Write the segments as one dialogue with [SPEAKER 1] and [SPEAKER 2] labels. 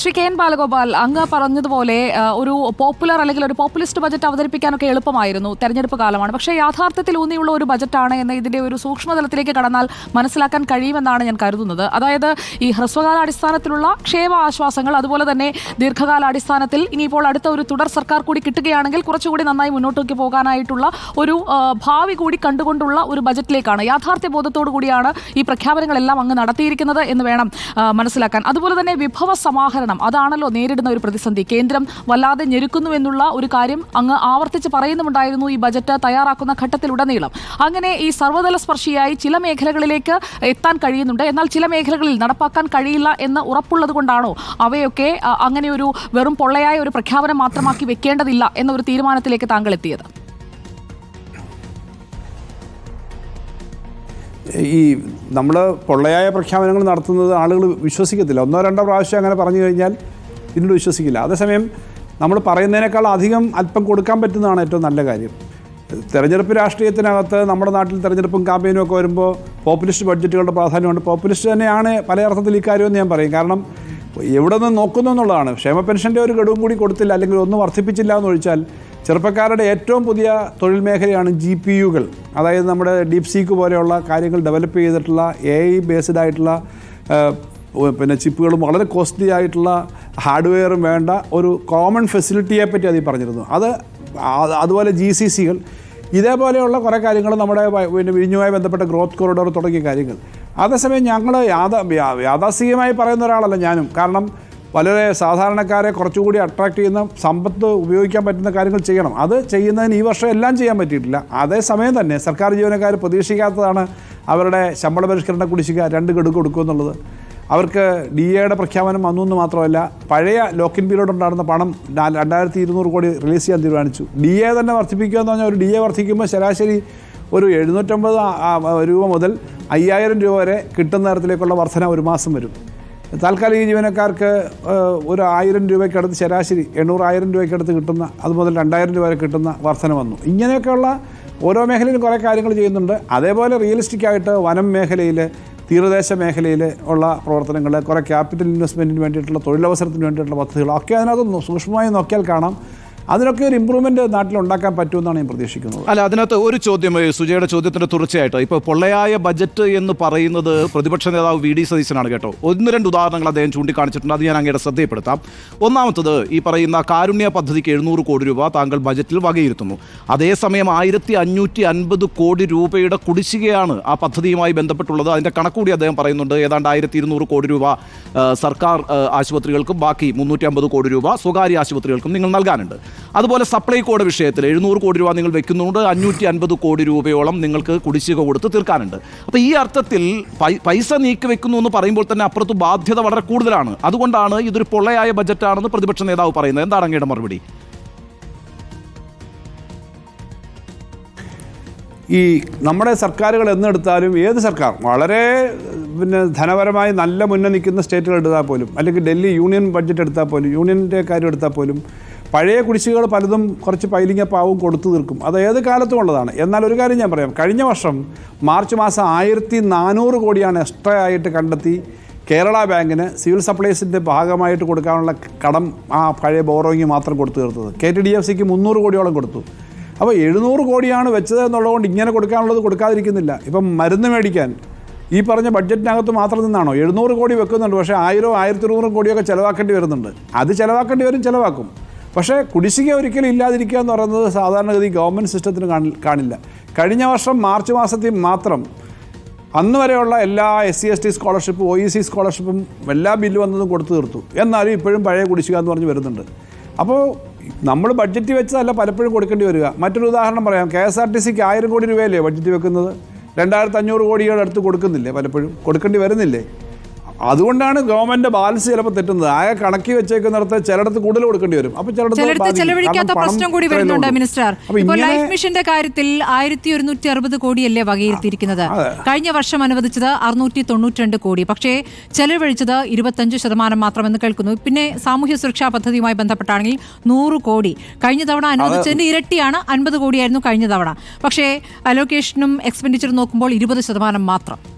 [SPEAKER 1] Shri K N Balagopal അങ്ങ് പറഞ്ഞതുപോലെ ഒരു പോപ്പുലർ അല്ലെങ്കിൽ ഒരു പോപ്പുലിസ്റ്റ് ബജറ്റ് അവതരിപ്പിക്കാനൊക്കെ എളുപ്പമായിരുന്നു തെരഞ്ഞെടുപ്പ് കാലമാണ്. പക്ഷേ യാഥാർത്ഥ്യത്തിൽ ഊന്നിയുള്ള ഒരു ബജറ്റാണ് എന്ന് ഇതിന്റെ ഒരു സൂക്ഷ്മതലത്തിലേക്ക് കടന്നാൽ മനസ്സിലാക്കാൻ കഴിയുമെന്നാണ് ഞാൻ കരുതുന്നത്. അതായത് ഈ ഹ്രസ്വകാലാടിസ്ഥാനത്തിലുള്ള ക്ഷേമ ആശ്വാസങ്ങൾ അതുപോലെ തന്നെ ദീർഘകാലാടിസ്ഥാനത്തിൽ ഇനിയിപ്പോൾ അടുത്ത ഒരു തുടർ സർക്കാർ കൂടി കിട്ടുകയാണെങ്കിൽ കുറച്ചുകൂടി നന്നായി മുന്നോട്ടേക്ക് പോകാനായിട്ടുള്ള ഒരു ഭാവി കൂടി കണ്ടുകൊണ്ടുള്ള ഒരു ബജറ്റിലേക്കാണ്. യാഥാർത്ഥ്യ ബോധത്തോടു കൂടിയാണ് ഈ പ്രഖ്യാപനങ്ങളെല്ലാം അങ്ങ് നടത്തിയിരിക്കുന്നത് എന്ന് വേണം മനസ്സിലാക്കാൻ. അതുപോലെ തന്നെ വിഭവ സമാഹരണം അതാണല്ലോ നേരിടുന്ന ഒരു പ്രതിസന്ധി. കേന്ദ്രം വല്ലാതെ ഞെരുക്കുന്നു എന്നുള്ള ഒരു കാര്യം അങ്ങ് ആവർത്തിച്ച് പറയുന്നുമുണ്ടായിരുന്നു ഈ ബജറ്റ് തയ്യാറാക്കുന്ന ഘട്ടത്തിലുടനീളം. അങ്ങനെ ഈ സർവതല സ്പർശിയായി ചില മേഖലകളിലേക്ക് എത്താൻ കഴിയുന്നുണ്ട്. എന്നാൽ ചില മേഖലകളിൽ നടപ്പാക്കാൻ കഴിയില്ല എന്ന് ഉറപ്പുള്ളത് കൊണ്ടാണോ അവയൊക്കെ അങ്ങനെ ഒരു വെറും പൊള്ളയായ ഒരു പ്രഖ്യാപനം മാത്രമാക്കി വെക്കേണ്ടതില്ല എന്നൊരു തീരുമാനത്തിലേക്ക് താങ്കൾ എത്തിയത്?
[SPEAKER 2] ഈ നമ്മൾ പൊള്ളയായ പ്രഖ്യാപനങ്ങൾ നടത്തുന്നത് ആളുകൾ വിശ്വസിക്കത്തില്ല. ഒന്നോ രണ്ടോ പ്രാവശ്യം അങ്ങനെ പറഞ്ഞു കഴിഞ്ഞാൽ പിന്നീട് വിശ്വസിക്കില്ല. അതേസമയം നമ്മൾ പറയുന്നതിനേക്കാൾ അധികം അല്പം കൊടുക്കാൻ പറ്റുന്നതാണ് ഏറ്റവും നല്ല കാര്യം. തെരഞ്ഞെടുപ്പ് രാഷ്ട്രീയത്തിനകത്ത് നമ്മുടെ നാട്ടിൽ തെരഞ്ഞെടുപ്പും ക്യാമ്പയിനും ഒക്കെ വരുമ്പോൾ പോപ്പുലിസ്റ്റ് ബഡ്ജറ്റുകളുടെ പ്രാധാന്യമുണ്ട്. പോപ്പുലിസ്റ്റ് തന്നെയാണ് പല അർത്ഥത്തിൽ ഈ കാര്യമെന്ന് ഞാൻ പറയും. കാരണം എവിടെ നിന്ന് നോക്കുന്നു എന്നുള്ളതാണ്. ക്ഷേമ പെൻഷന്റെ ഒരു ഘടവും കൂടി കൊടുത്തില്ല അല്ലെങ്കിൽ ഒന്നും വർദ്ധിപ്പിച്ചില്ല എന്ന് ഒഴിച്ചാൽ ചെറുപ്പക്കാരുടെ ഏറ്റവും പുതിയ തൊഴിൽ മേഖലയാണ് ജി പി യുകൾ അതായത് നമ്മുടെ ഡീപ് സീക്ക് പോലെയുള്ള കാര്യങ്ങൾ ഡെവലപ്പ് ചെയ്തിട്ടുള്ള എ ഐ ബേസ്ഡ് ആയിട്ടുള്ള പിന്നെ ചിപ്പുകളും വളരെ കോസ്റ്റ്ലി ആയിട്ടുള്ള ഹാർഡ്വെയറും വേണ്ട ഒരു കോമൺ ഫെസിലിറ്റിയെ പറ്റി അതിൽ പറഞ്ഞിരുന്നു. അത് അതുപോലെ ജി സി സികൾ ഇതേപോലെയുള്ള കുറേ കാര്യങ്ങൾ നമ്മുടെ പിന്നെ വിഴിഞ്ഞുമായി ബന്ധപ്പെട്ട ഗ്രോത്ത് കോറിഡോർ തുടങ്ങിയ കാര്യങ്ങൾ. അതേസമയം ഞങ്ങൾ യാഥാ യാഥാസ്ഥികമായി പറയുന്ന ഒരാളല്ല ഞാനും. കാരണം വളരെ സാധാരണക്കാരെ കുറച്ചുകൂടി അട്രാക്ട് ചെയ്യുന്ന സമ്പത്ത് ഉപയോഗിക്കാൻ പറ്റുന്ന കാര്യങ്ങൾ ചെയ്യണം. അത് ചെയ്യുന്നതിന് ഈ വർഷം എല്ലാം ചെയ്യാൻ പറ്റിയിട്ടില്ല. അതേസമയം തന്നെ സർക്കാർ ജീവനക്കാർ പ്രതീക്ഷിക്കാത്തതാണ് അവരുടെ ശമ്പള പരിഷ്കരണ കുടിശ്ശിക രണ്ട് ഗഡു കൊടുക്കുമെന്നുള്ളത് അവർക്ക് ഡി എയുടെ പ്രഖ്യാപനം വന്നു മാത്രമല്ല പഴയ ലോക്കിൻ പീരീഡ് ഉണ്ടായിരുന്ന പണം രണ്ടായിരത്തി ഇരുന്നൂറ് കോടി റിലീസ് ചെയ്യാൻ തീരുമാനിച്ചു. ഡി എ തന്നെ വർദ്ധിപ്പിക്കുക എന്ന് പറഞ്ഞാൽ ഒരു ഡി എ വർദ്ധിക്കുമ്പോൾ ശരാശരി ഒരു എഴുന്നൂറ്റമ്പത് രൂപ മുതൽ അയ്യായിരം രൂപ വരെ കിട്ടുന്ന തരത്തിലേക്കുള്ള വർധന ഒരു മാസം വരും. താൽക്കാലിക ജീവനക്കാർക്ക് ഒരു ആയിരം രൂപയ്ക്കടുത്ത് ശരാശരി എണ്ണൂറായിരം രൂപയ്ക്കടുത്ത് കിട്ടുന്ന അത് മുതൽ രണ്ടായിരം രൂപ വരെ കിട്ടുന്ന വർധന വന്നു. ഇങ്ങനെയൊക്കെയുള്ള ഓരോ മേഖലയിലും കുറേ കാര്യങ്ങൾ ചെയ്യുന്നുണ്ട്. അതേപോലെ റിയലിസ്റ്റിക് ആയിട്ട് വനം മേഖലയിൽ തീരദേശ മേഖലയിൽ ഉള്ള പ്രവർത്തനങ്ങൾ കുറേ ക്യാപിറ്റൽ ഇൻവെസ്റ്റ്മെന്റിന് വേണ്ടിയിട്ടുള്ള തൊഴിലവസരത്തിന് വേണ്ടിയിട്ടുള്ള പദ്ധതികൾ ഒക്കെ അതിനകത്ത് സൂക്ഷ്മമായി നോക്കിയാൽ കാണാം. അതിനൊക്കെ ഒരു ഇമ്പ്രൂവ്മെന്റ് നാട്ടിൽ ഉണ്ടാക്കാൻ പറ്റുമെന്നാണ് ഞാൻ പ്രതീക്ഷിക്കുന്നത്.
[SPEAKER 3] അല്ല അതിനകത്ത് ഒരു ചോദ്യം സുജയുടെ ചോദ്യത്തിന്റെ തുടർച്ചയായിട്ട്. ഇപ്പോൾ പൊള്ളയായ ബജറ്റ് എന്ന് പറയുന്നത് പ്രതിപക്ഷ നേതാവ് വി ഡി സതീശനാണ് കേട്ടോ. ഒന്ന് രണ്ട് ഉദാഹരണങ്ങൾ അദ്ദേഹം ചൂണ്ടിക്കാണിച്ചിട്ടുണ്ട്. അത് ഞാൻ അങ്ങയുടെ ശ്രദ്ധയപ്പെടുത്താം ഒന്നാമത്തത് ഈ പറയുന്ന കാരുണ്യ പദ്ധതിക്ക് എഴുന്നൂറ് കോടി രൂപ താങ്കൾ ബജറ്റിൽ വകയിരുത്തുന്നു. അതേസമയം ആയിരത്തി അഞ്ഞൂറ്റി അൻപത് കോടി രൂപയുടെ കുടിശ്ശികയാണ് ആ പദ്ധതിയുമായി ബന്ധപ്പെട്ടുള്ളത്. അതിന്റെ കണക്കുകൂടി അദ്ദേഹം പറയുന്നുണ്ട്. ഏതാണ്ട് ആയിരത്തി ഇരുന്നൂറ് കോടി രൂപ സർക്കാർ ആശുപത്രികൾക്കും ബാക്കി മുന്നൂറ്റി അമ്പത് കോടി രൂപ സ്വകാര്യ ആശുപത്രികൾക്കും നിങ്ങൾ നൽകാനുണ്ട്. അതുപോലെ സപ്ലൈ കോഡ് വിഷയത്തിൽ എഴുന്നൂറ് കോടി രൂപ നിങ്ങൾ വെക്കുന്നുണ്ട് അഞ്ഞൂറ്റി അൻപത് കോടി രൂപയോളം നിങ്ങൾക്ക് കുടിശ്ശിക കൊടുത്ത് തീർക്കാനുണ്ട്. അപ്പോൾ ഈ അർത്ഥത്തിൽ പൈസ നീക്കി വെക്കുന്നു എന്ന് പറയുമ്പോൾ തന്നെ അപ്പുറത്ത് ബാധ്യത വളരെ കൂടുതലാണ്. അതുകൊണ്ടാണ് ഇതൊരു പൊള്ളയായ ബജറ്റാണെന്ന് പ്രതിപക്ഷ നേതാവ് പറയുന്നത്. എന്താണ് അങ്ങയുടെ മറുപടി?
[SPEAKER 2] ഈ നമ്മുടെ സർക്കാരുകൾ എന്നെടുത്താലും ഏത് സർക്കാർ വളരെ പിന്നെ ധനപരമായി നല്ല മുന്നേ നിൽക്കുന്ന സ്റ്റേറ്റുകൾ എടുത്താൽ പോലും അല്ലെങ്കിൽ ഡൽഹി യൂണിയൻ ബഡ്ജറ്റ് എടുത്താൽ പോലും യൂണിയന്റെ കാര്യം എടുത്താൽ പോലും പഴയ കുടിശ്ശികകൾ പലതും കുറച്ച് പൈലിങ്ങപ്പാവും കൊടുത്തു തീർക്കും. അത് ഏത് കാലത്തും ഉള്ളതാണ്. എന്നാൽ ഒരു കാര്യം ഞാൻ പറയാം. കഴിഞ്ഞ വർഷം മാർച്ച് മാസം ആയിരത്തി നാനൂറ് കോടിയാണ് എക്സ്ട്രാ ആയിട്ട് കണ്ടെത്തി കേരള ബാങ്കിന് സിവിൽ സപ്ലൈസിന്റെ ഭാഗമായിട്ട് കൊടുക്കാനുള്ള കടം ആ പഴയ ബോറോയിങ് മാത്രം കൊടുത്തു തീർത്തത്. കെ ടി ഡി എഫ് സിക്ക് മുന്നൂറ് കോടിയോളം കൊടുത്തു. അപ്പോൾ എഴുന്നൂറ് കോടിയാണ് വെച്ചത് എന്നുള്ളതുകൊണ്ട് ഇങ്ങനെ കൊടുക്കാനുള്ളത് കൊടുക്കാതിരിക്കുന്നില്ല. ഇപ്പം മരുന്ന് മേടിക്കാൻ ഈ പറഞ്ഞ ബഡ്ജറ്റിനകത്ത് മാത്രം നിന്നാണോ? എഴുന്നൂറ് കോടി വെക്കുന്നുണ്ട്. പക്ഷേ ആയിരോ ആയിരത്തി ഇരുന്നൂറും കോടിയൊക്കെ ചിലവാക്കേണ്ടി വരുന്നുണ്ട്. അത് ചിലവാക്കേണ്ടി വരും ചിലവാക്കും. പക്ഷേ കുടിശ്ശിക ഒരിക്കലും ഇല്ലാതിരിക്കുക എന്ന് പറയുന്നത് സാധാരണഗതി ഗവൺമെന്റ് സിസ്റ്റത്തിന് കാണി കാണില്ല. കഴിഞ്ഞ വർഷം മാർച്ച് മാസത്തിൽ മാത്രം അന്ന് വരെയുള്ള എല്ലാ എസ് സി എസ് ടി സ്കോളർഷിപ്പും ഒ ഇ സി സ്കോളർഷിപ്പും എല്ലാ ബില്ല് വന്നതും കൊടുത്തു തീർത്തു. എന്നാലും ഇപ്പോഴും പഴയ കുടിശ്ശിക എന്ന് പറഞ്ഞ് വരുന്നുണ്ട്. അപ്പോൾ നമ്മൾ ബഡ്ജറ്റ് വെച്ചതല്ല പലപ്പോഴും കൊടുക്കേണ്ടി വരിക. മറ്റൊരു ഉദാഹരണം പറയാം. കെ എസ് ആർ ടി സിക്ക് ആയിരം കോടി രൂപയല്ലേ ബഡ്ജറ്റ് വെക്കുന്നത്? രണ്ടായിരത്തി അഞ്ഞൂറ് അടുത്ത് കൊടുക്കുന്നില്ലേ പലപ്പോഴും? കൊടുക്കേണ്ടി വരുന്നില്ലേ? അതുകൊണ്ടാണ് ഗവൺമെന്റ് ബാലൻസ് ചിലപ്പോൾ തെറ്റുന്നത്. ആകെ കണക്കി വെച്ചേക്കുന്നിടത്ത് ചിലയിടത്ത് കൂടുതൽ കൊടുക്കേണ്ടി വരും. അപ്പൊ ചിലയിടത്ത്.
[SPEAKER 4] ചെലവഴിക്കാത്ത പ്രശ്നം കൂടി വരുന്നുണ്ട് മിനിസ്റ്റർ. ഇപ്പോൾ ലൈഫ് മിഷന്റെ കാര്യത്തിൽ ആയിരത്തി ഒരുന്നൂറ്റി അറുപത് കോടിയല്ലേ വകയിരുത്തിയിരിക്കുന്നത് കഴിഞ്ഞ വർഷം അനുവദിച്ചത് അറുന്നൂറ്റി തൊണ്ണൂറ്റിരണ്ട് കോടി. പക്ഷേ ചെലവഴിച്ചത് ഇരുപത്തഞ്ച് ശതമാനം മാത്രമെന്ന് കേൾക്കുന്നു. പിന്നെ സാമൂഹ്യ സുരക്ഷാ പദ്ധതിയുമായി ബന്ധപ്പെട്ടാണെങ്കിൽ നൂറ് കോടി. കഴിഞ്ഞ തവണ അനുവദിച്ചതിന്റെ ഇരട്ടിയാണ് അൻപത് കോടിയായിരുന്നു കഴിഞ്ഞ തവണ. പക്ഷേ അലോക്കേഷനും എക്സ്പെൻഡിച്ചറും നോക്കുമ്പോൾ ഇരുപത് ശതമാനം മാത്രം.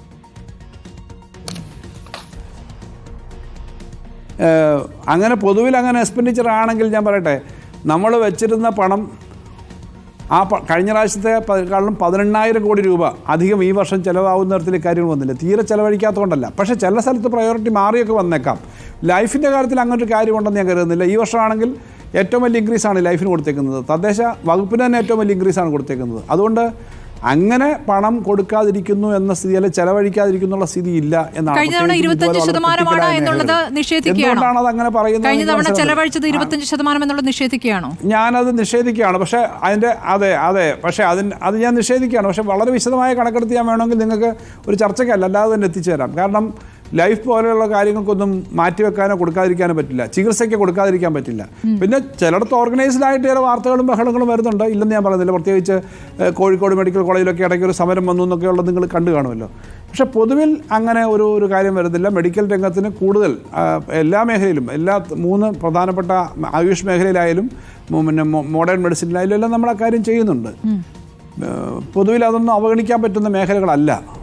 [SPEAKER 2] അങ്ങനെ പൊതുവിൽ അങ്ങനെ എക്സ്പെൻഡിച്ചർ ആണെങ്കിൽ ഞാൻ പറയട്ടെ നമ്മൾ വെച്ചിരുന്ന പണം ആ കഴിഞ്ഞ പ്രാവശ്യത്തെ കാരണം പതിനെണ്ണായിരം കോടി രൂപ അധികം ഈ വർഷം ചിലവാകുന്ന തരത്തിൽ കാര്യങ്ങൾ വന്നില്ല. തീരെ ചിലവഴിക്കാത്തതുകൊണ്ടല്ല. പക്ഷേ ചില സ്ഥലത്ത് പ്രയോറിറ്റി മാറിയൊക്കെ വന്നേക്കാം. ലൈഫിന്റെ കാര്യത്തിൽ അങ്ങനെ ഒരു കാര്യമുണ്ടെന്ന് ഞാൻ കരുതുന്നില്ല. ഈ വർഷമാണെങ്കിൽ ഏറ്റവും വലിയ ഇൻക്രീസാണ് ലൈഫിന് കൊടുത്തേക്കുന്നത്. തദ്ദേശ വകുപ്പിന് തന്നെ ഏറ്റവും വലിയ ഇൻക്രീസാണ് കൊടുത്തേക്കുന്നത്. അതുകൊണ്ട് അങ്ങനെ പണം കൊടുക്കാതിരിക്കുന്നു എന്ന സ്ഥിതി അല്ലെ ചെലവഴിക്കാതിരിക്കുന്നുള്ള സ്ഥിതി ഇല്ല എന്നാണ്
[SPEAKER 4] കഴിഞ്ഞ തവണ
[SPEAKER 2] പ്രത്യേകിച്ച്
[SPEAKER 4] ഇരുപത്തഞ്ച്
[SPEAKER 2] ഇതുപോലെ
[SPEAKER 4] ശതമാനമാണ്
[SPEAKER 2] critical ആയ
[SPEAKER 4] എന്നുള്ളത്
[SPEAKER 2] മേഖലകൾ.
[SPEAKER 4] നിഷേധിക്കുകയാണോ?
[SPEAKER 2] അത് അങ്ങനെ പറയുന്നത്
[SPEAKER 4] കഴിഞ്ഞ തവണ ചെലവഴിച്ചത് ഇരുപത്തഞ്ച് ശതമാനം എന്നുള്ളത് നിഷേധിക്കുകയാണോ?
[SPEAKER 2] ഞാനത് നിഷേധിക്കുകയാണ്. പക്ഷേ അതിന്റെ അതെ അതെ. പക്ഷേ അതിന് അത് ഞാൻ നിഷേധിക്കുകയാണ്. പക്ഷേ വളരെ വിശദമായ കണക്കെടുത്ത് ഞാൻ വേണമെങ്കിൽ നിങ്ങൾക്ക് ഒരു ചർച്ചയ്ക്കല്ല അല്ലാതെ തന്നെ എത്തിച്ചേരാം കാരണം ലൈഫ് പോലെയുള്ള കാര്യങ്ങൾക്കൊന്നും മാറ്റിവെക്കാനോ കൊടുക്കാതിരിക്കാനോ പറ്റില്ല. ചികിത്സയ്ക്ക് കൊടുക്കാതിരിക്കാൻ പറ്റില്ല. പിന്നെ ചിലയിടത്ത് ഓർഗനൈസ്ഡ് ആയിട്ട് ചില വാർത്തകളും ബഹളങ്ങളും വരുന്നുണ്ട്. ഇല്ലെന്ന് ഞാൻ പറയുന്നില്ല പ്രത്യേകിച്ച് കോഴിക്കോട് മെഡിക്കൽ കോളേജിലൊക്കെ ഇടയ്ക്ക് ഒരു സമരം വന്നു എന്നൊക്കെ ഉള്ളത് നിങ്ങൾ കണ്ടു കാണുമല്ലോ. പക്ഷെ പൊതുവിൽ അങ്ങനെ ഒരു ഒരു കാര്യം വരുന്നില്ല. മെഡിക്കൽ രംഗത്തിന് കൂടുതൽ എല്ലാ മേഖലയിലും എല്ലാ മൂന്ന് പ്രധാനപ്പെട്ട ആയുഷ് മേഖലയിലായാലും പിന്നെ മോഡേൺ മെഡിസിനിലായാലും എല്ലാം നമ്മൾ ആ കാര്യം ചെയ്യുന്നുണ്ട്. പൊതുവിൽ അതൊന്നും അവഗണിക്കാൻ പറ്റുന്ന മേഖലകളല്ല.